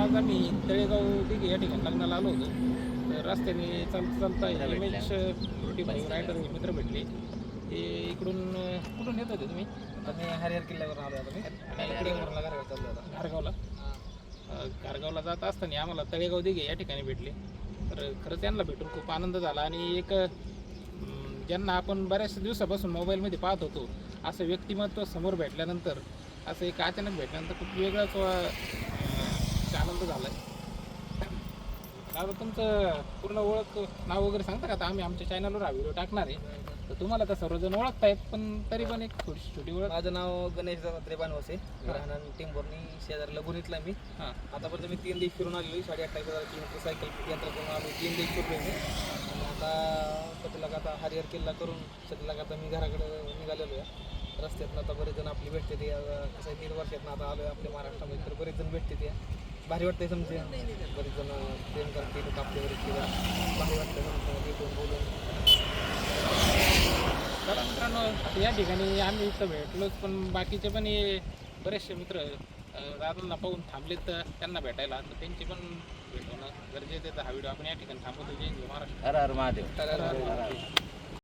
आज आम्ही तळेगाव दिघे या ठिकाणी लग्नाला आलो होतो. तर रस्त्याने चालता चालता फोर्टी फाईव्ह रायडर मित्र भेटले. ते इकडून कुठून येत होते तुम्ही? आम्ही हरिहर किल्ल्यावर आलो आता मी. इकडे चाललो आता. घारगावला घारगावला जात असताना आम्हाला तळेगाव दिघे या ठिकाणी भेटले. तर खरंच त्यांना भेटून खूप आनंद झाला आणि एक ज्यांना आपण बऱ्याच दिवसापासून मोबाईलमध्ये पाहत होतो असं व्यक्तिमत्व समोर भेटल्यानंतर असं एक अचानक भेटल्यानंतर खूप वेगळाच अं, आनंद झाला आहे दादा तुमचं पूर्ण ओळख नाव वगैरे सांगता का? आता आम्ही आमच्या चॅनलवर हा व्हिडिओ टाकणार आहे. तर तुम्हाला तर सर्वजण ओळखतायत पण तरी पण एक थोडीशी छोटी ओळख. माझं नाव गणेश दत्तात्रय बानवसे राहणार टिंबोर्नी शेजारी लगुनीतला मी. हां. आतापर्यंत मी तीन दिवस फिरून आलेलो साडे अठ्ठावीस हजार किलोमीटर सायकल यंत्र करून आलो तीन दिवस फिरलो मी आणि आता सध्याला आता हरिहर किल्ला करून सध्याला आता मी घराकडे निघालेलो आहे. रस्त्यातनं आता बरेच जण आपली भेटते ते आता कसं आहे, दीड वर्षातनं आता आलो आहे आपल्या महाराष्ट्रामध्ये तर बरेच जण भेटते ते. भारी वाटतंय समजे बरेच जण प्रेम करते लोक आपल्या बरेच किंवा भारी वाटतं समजा भेटून बोलून. तर मित्रांनो आता या ठिकाणी आम्ही इथं भेटलोच पण बाकीचे पण हे बरेचसे मित्र दादांना पाहून थांबलेत तर त्यांना भेटायला. तर त्यांची पण भेट होणं गरजेचं आहे. तर हा व्हिडिओ आपण या ठिकाणी थांबवतो. जय महाराष्ट्र. हर हर महादेव. तर